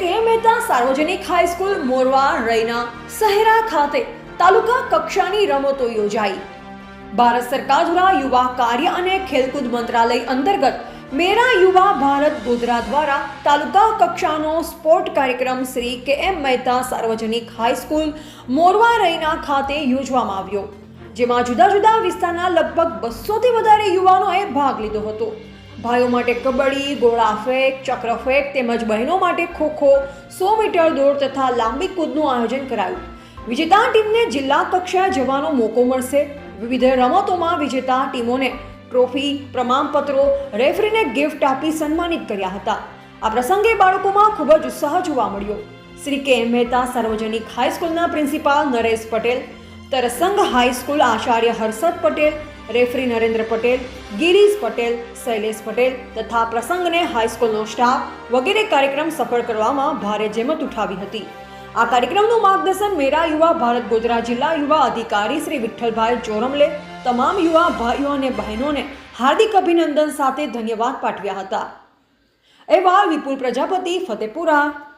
કે મહેતા સાર્વજનિક હાઈસ્કૂલ મોરવા, રૈના સહેરા ખાતે તાલુકા કક્ષાની રમતો યોજાઈ. ભારત સરકાર દ્વારા યુવા કાર્ય અને ખેલકૂદ મંત્રાલય અંતર્ગત મેરા યુવા ભારત ગોધરા દ્વારા તાલુકા કક્ષાનો સ્પોર્ટ કાર્યક્રમ શ્રી કે એમ મહેતા સાર્વજનિક હાઈસ્કૂલ મોરવા, રૈના ખાતે યોજવામાં આવ્યો, જેમાં જુદા જુદા વિસ્તારના લગભગ બસોથી વધારે યુવાનોએ ભાગ લીધો હતો. ભાઈઓ માટે કબડ્ડી, ગોળા ફેંક, ચક્ર ફેંક તેમજ બહેનો માટે ખોખો, સો મીટર દોડ તથા લાંબી કૂદનું આયોજન કરાયું. વિજેતા ટીમને જિલ્લા કક્ષાએ જવાનો મોકો મળશે. વિવિધ રમતોમાં વિજેતા ટીમોને ટ્રોફી, પ્રમાણપત્રો, રેફરીને ગિફ્ટ આપી સન્માનિત કર્યા હતા. આ પ્રસંગે બાળકોમાં ખૂબ જ ઉત્સાહ જોવા મળ્યો. શ્રી કે. મહેતા, સાર્વજનિક હાઈસ્કૂલના principal Naresh Patel, Tarsang high school Acharya Harshad Patel referee Narendra Patel Girish Patel Shailesh Patel તથા પ્રસંગને હાઈસ્કૂલનો સ્ટાફ વગેરે કાર્યક્રમ સફળ કરવામાં ભારે જેમત ઉઠાવી હતી. આ કાર્યક્રમનું માર્ગદર્શન મેરા યુવા ભારત ગોધરા જિલ્લા યુવા અધિકારી શ્રી વિઠ્ઠલભાઈ ચોરમલે તમામ યુવા ભાઈઓ અને બહેનોને હાર્દિક અભિનંદન સાથે ધન્યવાદ પાઠવ્યા હતા. અહેવાલ વિપુલ પ્રજાપતિ, ફતેપુરા.